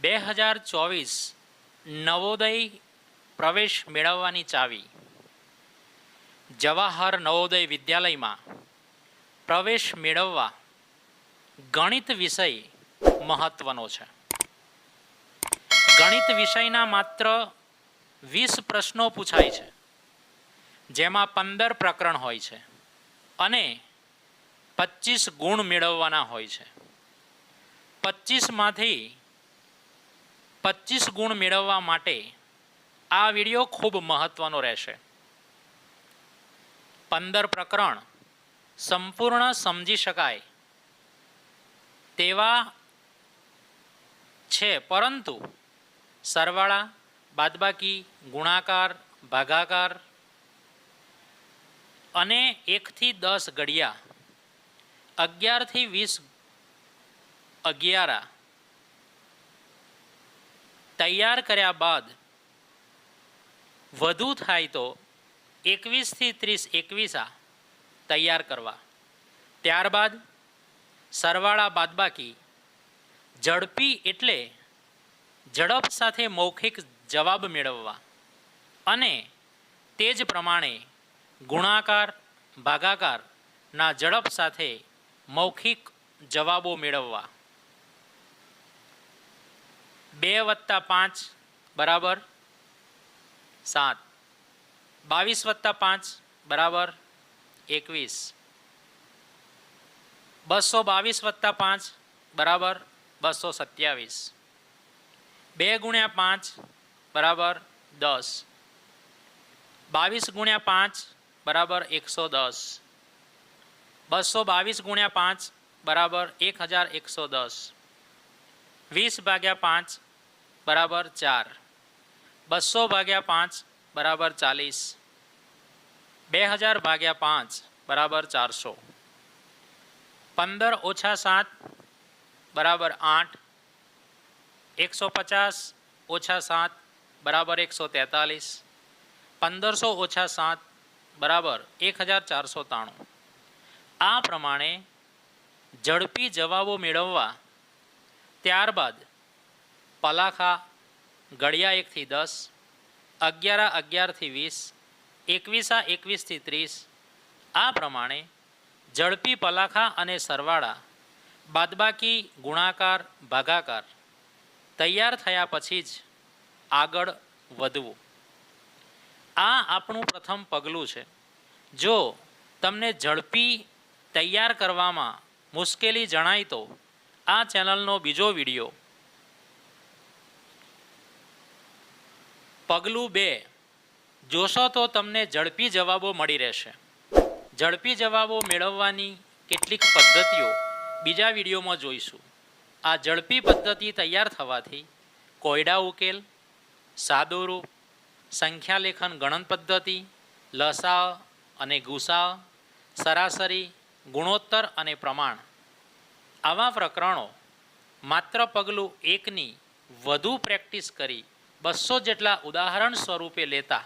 બે હજાર ચોવીસ નવોદય પ્રવેશ મેળવવાની ચાવી. જવાહર નવોદય વિદ્યાલયમાં પ્રવેશ મેળવવા ગણિત વિષય મહત્વનો છે. ગણિત વિષયના માત્ર વીસ પ્રશ્નો પૂછાય છે, જેમાં પંદર પ્રકરણ હોય છે અને પચીસ ગુણ મેળવવાના હોય છે. પચીસમાંથી પચીસ ગુણ મેળવવા માટે આ વીડિયો ખૂબ મહત્વનો રહેશે. પંદર પ્રકરણ સંપૂર્ણ સમજી શકાય. તેવા છે, પરંતુ સરવાળા, બાદબાકી, ગુણાકાર, ભાગાકાર અને એકથી દસ ઘડિયા અગિયારથી વીસ અગિયારા તૈયાર કર્યા બાદ વધુ થાય તો એકવીસથી ત્રીસ એકવીસા તૈયાર કરવા. ત્યારબાદ સરવાળા બાદબાકી ઝડપી એટલે ઝડપ સાથે મૌખિક જવાબ મેળવવા અને તે જ પ્રમાણે ગુણાકાર ભાગાકારના ઝડપ સાથે મૌખિક જવાબો મેળવવા. બે વત્તા પાંચ બરાબર સાત બાવીસ વત્તા પાંચ બરાબર એકવીસ બસો બાવીસ વત્તા પાંચ બરાબર બસો સત્યાવીસ બે ગુણ્યા પાંચ બરાબર દસ બાવીસ ગુણ્યા પાંચ બરાબર એકસો દસ બસો બાવીસ ગુણ્યા પાંચ બરાબર એક હજાર એકસો દસ વીસ ભાગ્યા પાંચ બરાબર ચાર બસો ભાગ્યા પાંચ બરાબર ચાલીસ બે હજાર ભાગ્યા પાંચ બરાબર ચારસો પંદર ઓછા સાત બરાબર આઠ એકસો પચાસ ઓછા સાત બરાબર એકસો તેતાલીસ પંદરસો ઓછા સાત બરાબર એક હજાર ચારસો ત્રાણું આ પ્રમાણે ઝડપી જવાબો મેળવવા ત્યારબાદ પલાખા, ઘડિયા એકથી દસ, અગિયારા અગિયારથી વીસ, એકવીસા એકવીસથી ત્રીસ. આ પ્રમાણે ઝડપી પલાખા અને સરવાળા, બાદબાકી, ગુણાકાર, ભાગાકાર તૈયાર થયા પછી જ આગળ વધવું. આ આપણું પ્રથમ પગલું છે. જો તમને ઝડપી તૈયાર કરવામાં મુશ્કેલી જણાય તો આ ચેનલનો બીજો વીડિયો પગલું બે. જોશો તો તમને ઝડપી જવાબો મળી રહેશે. ઝડપી જવાબો મેળવવાની કેટલીક પદ્ધતિઓ બીજા વિડીયોમાં જોઈશું. આ ઝડપી પદ્ધતિ તૈયાર થવાથી કોયડા ઉકેલ સાદો રૂપ સંખ્યાલેખન ગણન પદ્ધતિ લસા અને ગુસા સરાસરી, ગુણોત્તર અને પ્રમાણ. આવા પ્રકરણો માત્ર પગલું એકની વધુ પ્રેક્ટિસ કરી બસો જેટલા ઉદાહરણ સ્વરૂપે લેતા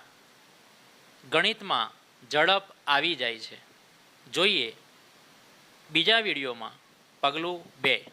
ગણિતમાં ઝડપ આવી જાય છે. જોઈએ બીજા વિડીયોમાં. પગલું બે.